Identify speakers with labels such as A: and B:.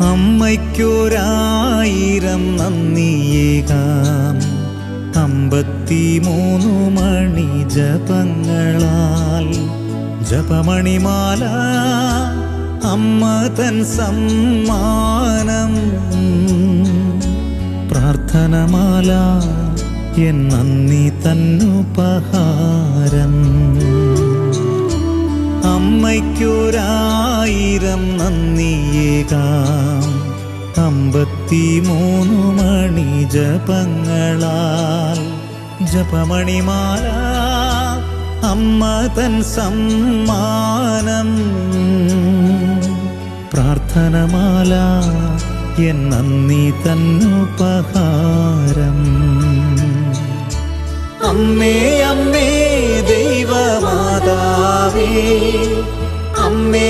A: അമ്മയ്ക്കൊരായിരം നന്ദിയേകാം അമ്പത്തിമൂന്നു മണി ജപങ്ങളാൽ. ജപമണിമാല അമ്മ തൻ സമ്മാനം. പ്രാർത്ഥനമാല എൻ നന്ദി തന്നുപഹാരം അമ്മയ്ക്കൊരായിരം നന്ദിയേകാം അമ്പത്തിമൂന്നു മണി ജപങ്ങളാൽ ജപമണിമാല അമ്മ തൻ സമ്മാനം. പ്രാർത്ഥനമാല എൻ നന്ദി തന്നുപഹാരം അമ്മേ അമ്മേ ദൈവമാതാവേ അമ്മേ